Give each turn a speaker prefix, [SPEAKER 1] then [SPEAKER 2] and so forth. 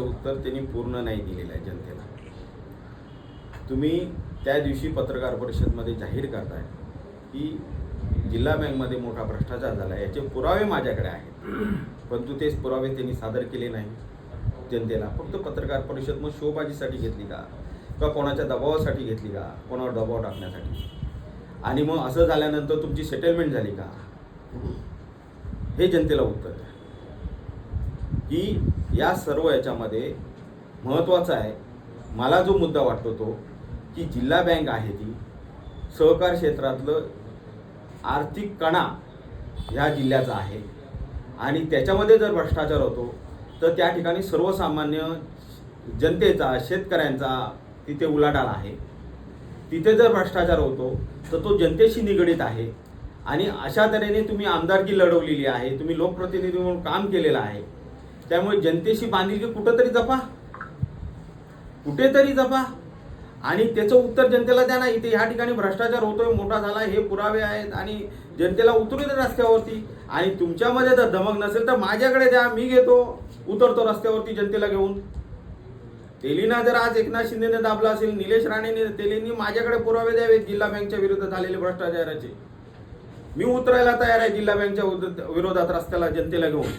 [SPEAKER 1] उत्तर त्यांनी पूर्ण नाही दिलेलं आहे जनतेला. तुम्ही त्या दिवशी पत्रकार परिषदमध्ये जाहीर करताय की जिल्हा बँकमध्ये मोठा भ्रष्टाचार झाला याचे पुरावे माझ्याकडे आहेत. परंतु तेच पुरावे त्यांनी सादर केले नाही जनतेला. फक्त पत्रकार परिषद मग शोबाजीसाठी घेतली का? किंवा कोणाच्या दबावासाठी घेतली का? कोणावर दबाव टाकण्यासाठी? आणि मग असं झाल्यानंतर तुमची सेटलमेंट झाली का? हे जनतेला उत्तर द्या. की या सर्व याच्यामध्ये महत्त्वाचं आहे. मला जो मुद्दा वाटतो तो की जिल्हा बँक आहे ती सहकार क्षेत्रातलं आर्थिक कणा ह्या जिल्ह्याचा आहे. आणि त्याच्यामध्ये जर भ्रष्टाचार होतो तर त्या ठिकाणी सर्वसामान्य जनतेचा शेतकऱ्यांचा तिथे उलाढाल आहे. तिथे जर भ्रष्टाचार होतो तर तो जनतेशी निगडीत आहे. आणि अशा तऱ्हेने तुम्ही आमदारकी लढवलेली आहे तुम्ही लोकप्रतिनिधी म्हणून काम केलेलं आहे. त्यामुळे जनतेशी बांधिलकी कुठंतरी जपा. कुठेतरी जपा. आणि त्याचं उत्तर जनतेला द्या ना. इथे ह्या ठिकाणी भ्रष्टाचार होतोय मोठा झाला हे पुरावे आहेत आणि जनतेला उतरू दे रस्त्यावरती. आणि तुमच्यामध्ये जर धमक नसेल तर माझ्याकडे द्या मी घेतो. उतरतो रस्त्यावरती जनतेला घेऊन. तेलीना जर आज एकनाथ शिंदेने दाबला असेल निलेश राणेने तेलींनी माझ्याकडे पुरावे द्यावे जिल्हा बँकच्या विरुद्ध झालेले भ्रष्टाचाराचे. मी उतरायला तयार आहे जिल्हा बँकच्या विरोधात रस्त्याला जनतेला घेऊन.